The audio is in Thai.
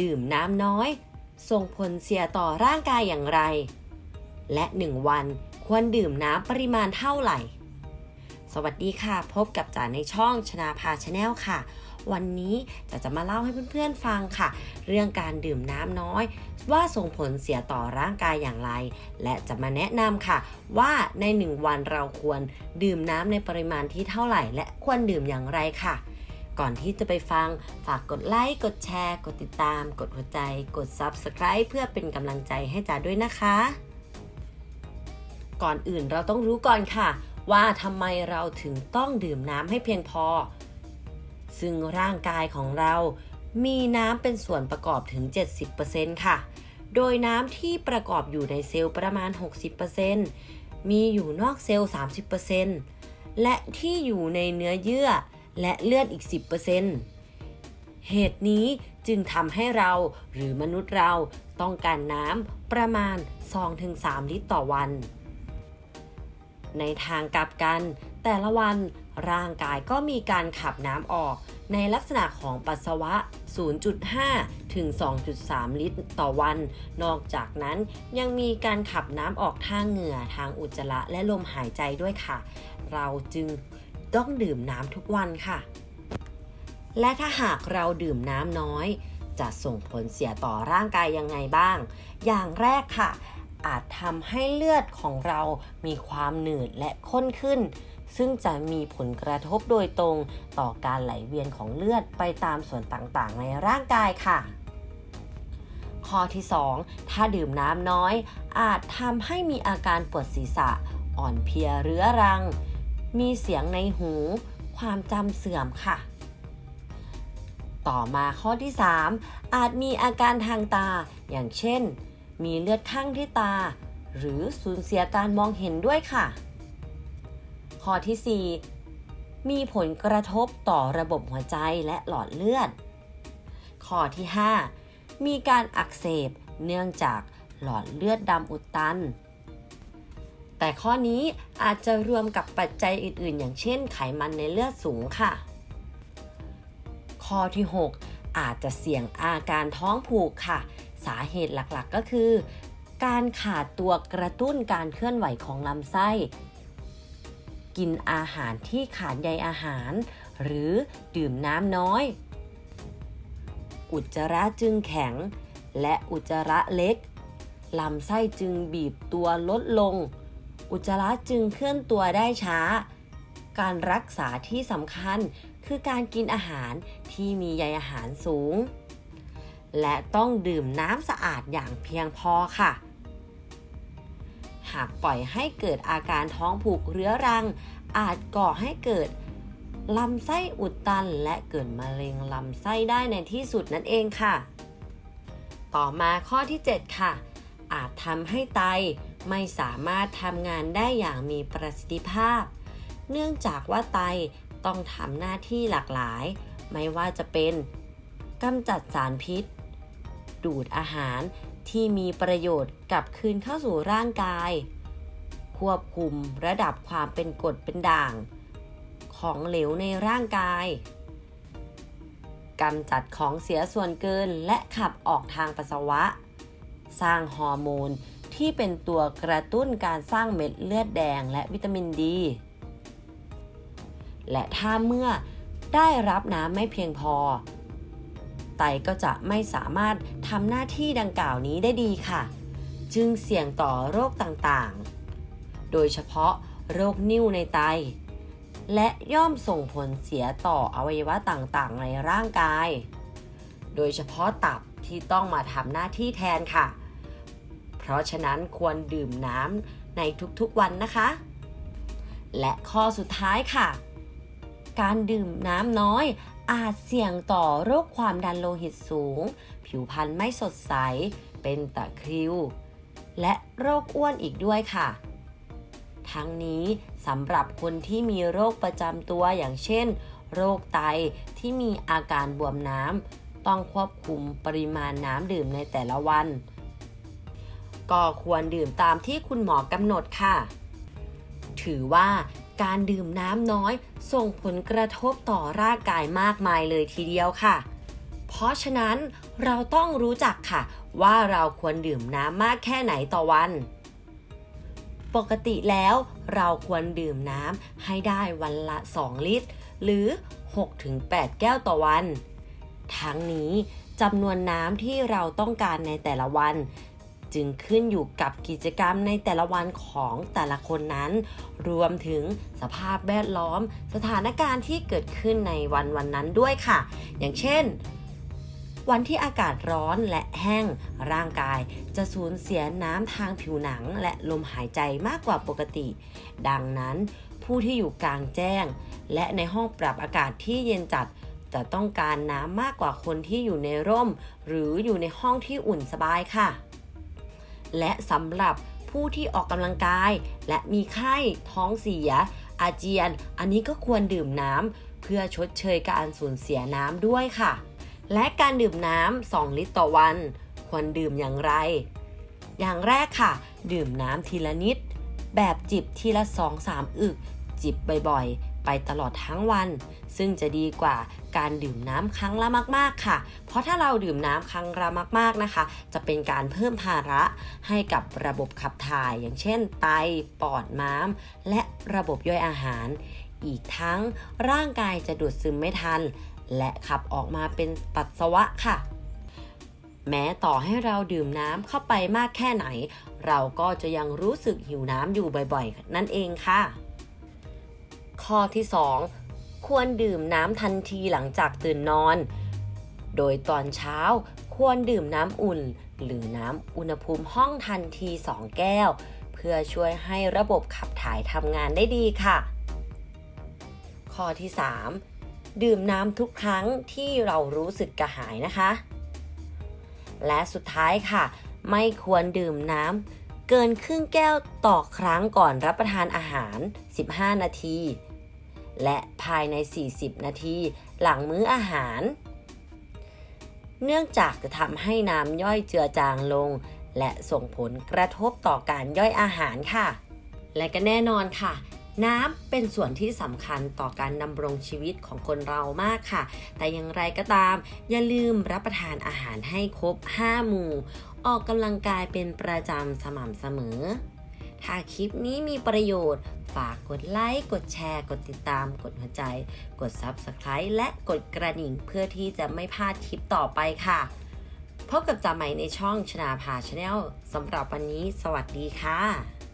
ดื่มน้ำน้อย ส่งผลเสียต่อร่างกายอย่างไร และ 1 วันควรดื่มน้ำปริมาณเท่าไหร่ สวัสดีค่ะ พบกับจ๋าในช่องชนาภาชาแนลค่ะ วันนี้จะจะมาเล่าให้เพื่อนๆฟังค่ะ เรื่องการดื่มน้ำน้อย ว่าส่งผลเสียต่อร่างกายอย่างไร และจะมาแนะนำค่ะ ว่าใน 1 วันเราควรดื่มน้ำในปริมาณที่เท่าไหร่ และควรดื่มอย่างไรค่ะ ก่อนที่จะไปฟังฝากกดไลค์ กดแชร์ กดติดตาม กดหัวใจ กด Subscribe เพื่อเป็นกำลังใจให้จ๋าด้วยนะคะ ก่อนอื่นเราต้องรู้ก่อนค่ะ ว่าทำไมเราถึงต้องดื่มน้ำให้เพียงพอ ซึ่งร่างกายของเรามีน้ำเป็นส่วนประกอบถึง 70%ค่ะ โดยน้ำที่ประกอบอยู่ในเซลล์ประมาณ 60%มีอยู่นอกเซลล์ 30%และที่อยู่ในเนื้อเยื่อ และเลือดอีก 10%เหตุนี้จึงทำให้เราหรือมนุษย์เราต้องการน้ำประมาณ 2-3 ลิตรต่อวัน ในทางกลับกัน แต่ละวันร่างกายก็มีการขับน้ำออกในลักษณะของปัสสาวะ 0.5 ถึง 2.3 ลิตรต่อวัน นอกจากนั้นยังมีการขับน้ำออกทางเหงื่อทางอุจจาระและลมหายใจด้วยค่ะ เราจึง ต้องดื่มน้ำทุกวันค่ะ และถ้าหากเราดื่มน้ำน้อย จะส่งผลเสียต่อร่างกายยังไงบ้าง อย่างแรกค่ะ อาจทำให้เลือดของเรามีความหนืดและข้นขึ้น ซึ่งจะมีผลกระทบโดยตรงต่อการไหลเวียนของเลือดไปตามส่วนต่างๆ ในร่างกายค่ะข้อที่ 2 ถ้าดื่มน้ำน้อย อาจทำให้มีอาการปวดศีรษะ อ่อนเพลียเรื้อรัง มีเสียงในหู ความจำเสื่อมค่ะ ต่อมาข้อที่ 3 อาจมีอาการทางตา อย่างเช่น มีเลือดข้างที่ตา หรือสูญเสียการมองเห็นด้วยค่ะ ข้อที่ 4 มีผลกระทบต่อระบบหัวใจและหลอดเลือด ข้อที่ 5 มีการอักเสบเนื่องจากหลอดเลือดดำอุดตัน แต่ข้อนี้อาจจะรวมกับปัจจัยอื่น ๆ อย่างเช่นไขมันในเลือดสูงค่ะ ข้อที่ 6 อาจจะเสี่ยงอาการท้องผูกค่ะ สาเหตุหลักๆก็คือ การขาดตัวกระตุ้นการเคลื่อนไหวของลำไส้ กินอาหารที่ขาดใยอาหาร หรือดื่มน้ำน้อย อุจจาระจึงแข็ง และอุจจาระเล็กลำไส้จึงบีบตัวลดลง อุจจาระจึงเคลื่อนตัวได้ช้า การรักษาที่สำคัญคือการกินอาหารที่มีใยอาหารสูง และต้องดื่มน้ำสะอาดอย่างเพียงพอค่ะ หากปล่อยให้เกิดอาการท้องผูกเรื้อรัง อาจก่อให้เกิดลำไส้อุดตันและเกิดมะเร็งลำไส้ได้ในที่สุดนั่นเองค่ะ ต่อมาข้อที่ 7 ค่ะ อาจทำให้ไต ไม่สามารถทำงานได้อย่างมีประสิทธิภาพ เนื่องจากว่าไตต้องทำหน้าที่หลากหลาย ไม่ว่าจะเป็นกำจัดสารพิษ ดูดอาหารที่มีประโยชน์กลับคืนเข้าสู่ร่างกาย ควบคุมระดับความเป็นกรดเป็นด่าง ของเหลวในร่างกายกำจัดของเสียส่วนเกินและขับออกทางปัสสาวะ สร้างฮอร์โมน ที่เป็นตัวกระตุ้นการสร้างเม็ดเลือดแดงและวิตามินดี และถ้าเมื่อได้รับน้ำไม่เพียงพอ ไตก็จะไม่สามารถทำหน้าที่ดังกล่าวนี้ได้ดีค่ะ จึงเสี่ยงต่อโรคต่างๆ โดยเฉพาะโรคนิ่วในไต และย่อมส่งผลเสียต่ออวัยวะต่างๆ ในร่างกาย โดยเฉพาะตับที่ต้องมาทำหน้าที่แทนค่ะ ราะฉะนั้นควรดื่มน้ำในทุกๆวันนะคะ และข้อสุดท้ายค่ะ การดื่มน้ำน้อยอาจเสี่ยงต่อโรคความดันโลหิตสูง ผิวพรรณไม่สดใส เป็นตะคริว และโรคอ้วนอีกด้วยค่ะ ทั้งนี้สำหรับคนที่มีโรคประจำตัวอย่างเช่น โรคไตที่มีอาการบวมน้ำต้องควบคุมปริมาณน้ำดื่มในแต่ละวัน ก็ควรดื่มตามที่คุณหมอกำหนดค่ะ ถือว่าการดื่มน้ำน้อยส่งผลกระทบต่อร่างกายมากมายเลยทีเดียวค่ะ เพราะฉะนั้นเราต้องรู้จักค่ะ ว่าเราควรดื่มน้ำมากแค่ไหนต่อวัน ปกติแล้วเราควรดื่มน้ำให้ได้วันละ 2 ลิตร หรือ 6-8 แก้วต่อวัน ทั้งนี้จำนวนน้ำที่เราต้องการในแต่ละวัน จึงขึ้นอยู่กับกิจกรรมในแต่ละวันของแต่ละคนนั้น รวมถึงสภาพแวดล้อม สถานการณ์ที่เกิดขึ้นในวันวันนั้นด้วยค่ะ อย่างเช่นวันที่อากาศร้อนและแห้งร่างกายจะสูญเสียน้ำทางผิวหนังและลมหายใจมากกว่าปกติ ดังนั้น ผู้ที่อยู่กลางแจ้ง และในห้องปรับอากาศที่เย็นจัดจะต้องการน้ำมากกว่าคนที่อยู่ในร่ม หรืออยู่ในห้องที่อุ่นสบายค่ะ และสำหรับผู้ที่ออกกำลังกาย และมีไข้ท้องเสีย อาเจียน อันนี้ก็ควรดื่มน้ำเพื่อชดเชยการสูญเสียน้ำด้วยค่ะ และการดื่มน้ำ 2 ลิตรต่อวัน ควรดื่มอย่างไร อย่างแรกค่ะ ดื่มน้ำทีละนิด แบบจิบทีละ 2-3 อึก จิบบ่อยๆ ไปตลอดทั้งวัน ซึ่งจะดีกว่าการดื่มน้ำครั้งละมาก ๆ ค่ะ เพราะถ้าเราดื่มน้ำครั้งละมาก ๆ นะคะ จะเป็นการเพิ่มภาระให้กับระบบขับถ่าย อย่างเช่น ไต ปอดม้าม และระบบย่อยอาหาร อีกทั้งร่างกายจะดูดซึมไม่ทัน และขับออกมาเป็นปัสสาวะค่ะแม้ต่อให้เราดื่มน้ำเข้าไปมากแค่ไหน เราก็จะยังรู้สึกหิวน้ำอยู่บ่อยๆ นั่นเองค่ะ ข้อที่ 2 ควรดื่มน้ำทันทีหลังจากตื่นนอน โดยตอนเช้าควรดื่มน้ำอุ่น หรือน้ำอุณหภูมิห้องทันที 2 แก้ว เพื่อช่วยให้ระบบขับถ่ายทำงานได้ดีค่ะ ข้อที่ 3 ดื่มน้ำทุกครั้งที่เรารู้สึกกระหายนะคะ และสุดท้ายค่ะ ไม่ควรดื่มน้ำเกินครึ่งแก้วต่อครั้งก่อนรับประทานอาหาร 15 นาที และภายใน 40 นาทีหลังมื้ออาหาร เนื่องจากจะทำให้น้ำย่อยเจือจางลง และส่งผลกระทบต่อการย่อยอาหารค่ะ และก็แน่นอนค่ะน้ำเป็นส่วนที่สำคัญต่อการดำรงชีวิตของคนเรามากค่ะ แต่อย่างไรก็ตาม อย่าลืมรับประทานอาหารให้ครบ 5 หมู่ ออกกำลังกายเป็นประจำสม่ำเสมอ ถ้าคลิปนี้มีประโยชน์ ฝากกดไลค์กดแชร์ กดติดตาม กดหัวใจ กด Subscribe และกดกระดิ่งเพื่อที่จะไม่พลาดคลิปต่อไปค่ะพบกับจ่าใหม่ในช่องชนาภาชาแนลสำหรับวันนี้ สวัสดีค่ะ